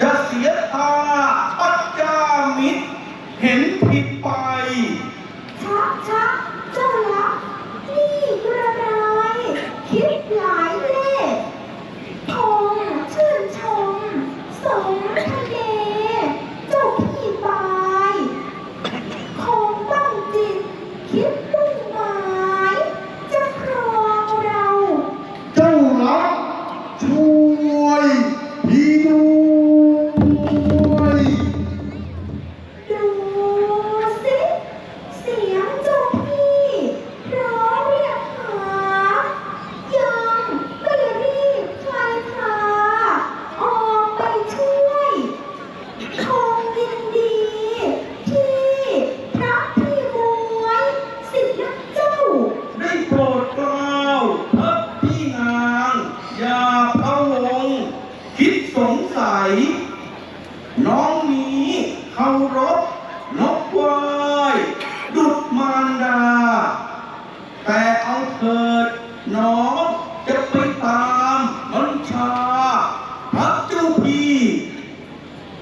จะเสียตาอัจจามิตรเห็นผิดไปชัดชัด งสัย น้องนี้เคารพนกไหวายดุดมารดา แต่เอาเถิดน้องจะไปตามบัญชาพระเจ้าพี่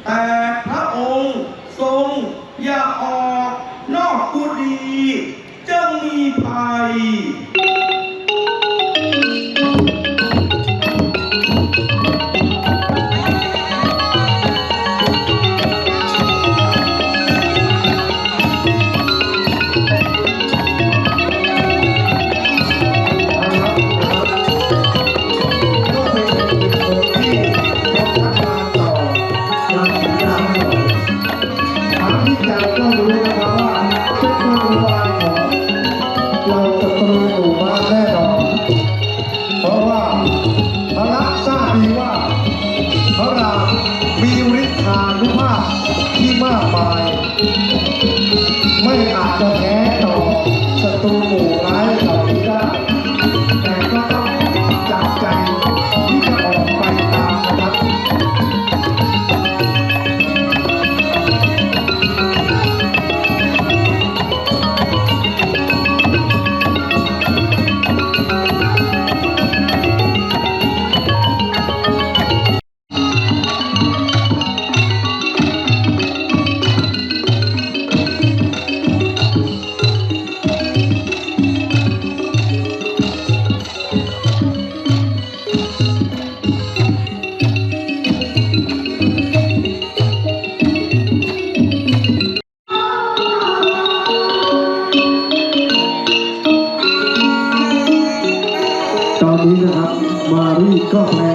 แต่พระองค์ทรงอย่าออกนอกกุฏิจะมีภัย นานุภาพที่มากมาย ไม่อาจจะแพ้ต่อศัตรูหมู่ นี้ก็แปล